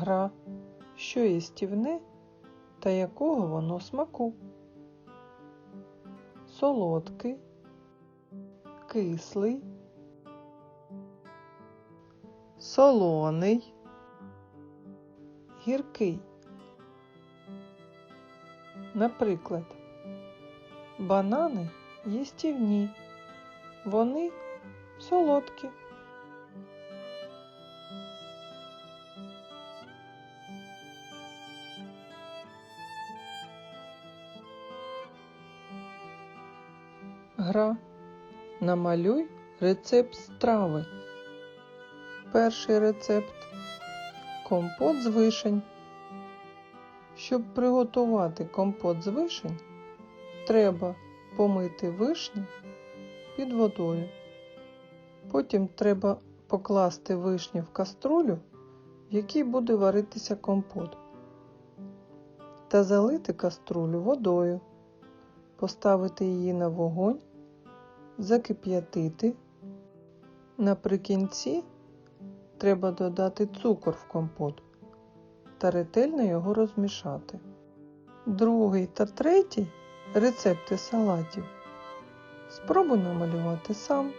Гра, що їстівне та якого воно смаку. Солодкий, кислий, солоний, гіркий. Наприклад, банани їстівні, вони солодкі. Гра. Намалюй рецепт страви. Перший рецепт компот з вишень. Щоб приготувати компот з вишень, треба помити вишні під водою. Потім треба покласти вишні в каструлю, в якій буде варитися компот, та залити каструлю водою, поставити її на вогонь, закип'ятити. Наприкінці треба додати цукор в компот та ретельно його розмішати. Другий та третій рецепти салатів спробуй намалювати сам.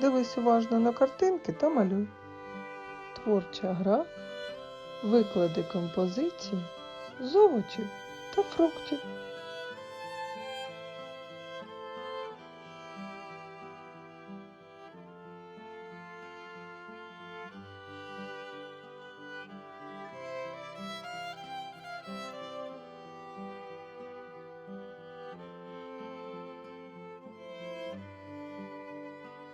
Дивись уважно на картинки та малюй. Творча гра виклади композиції з овочів та фруктів.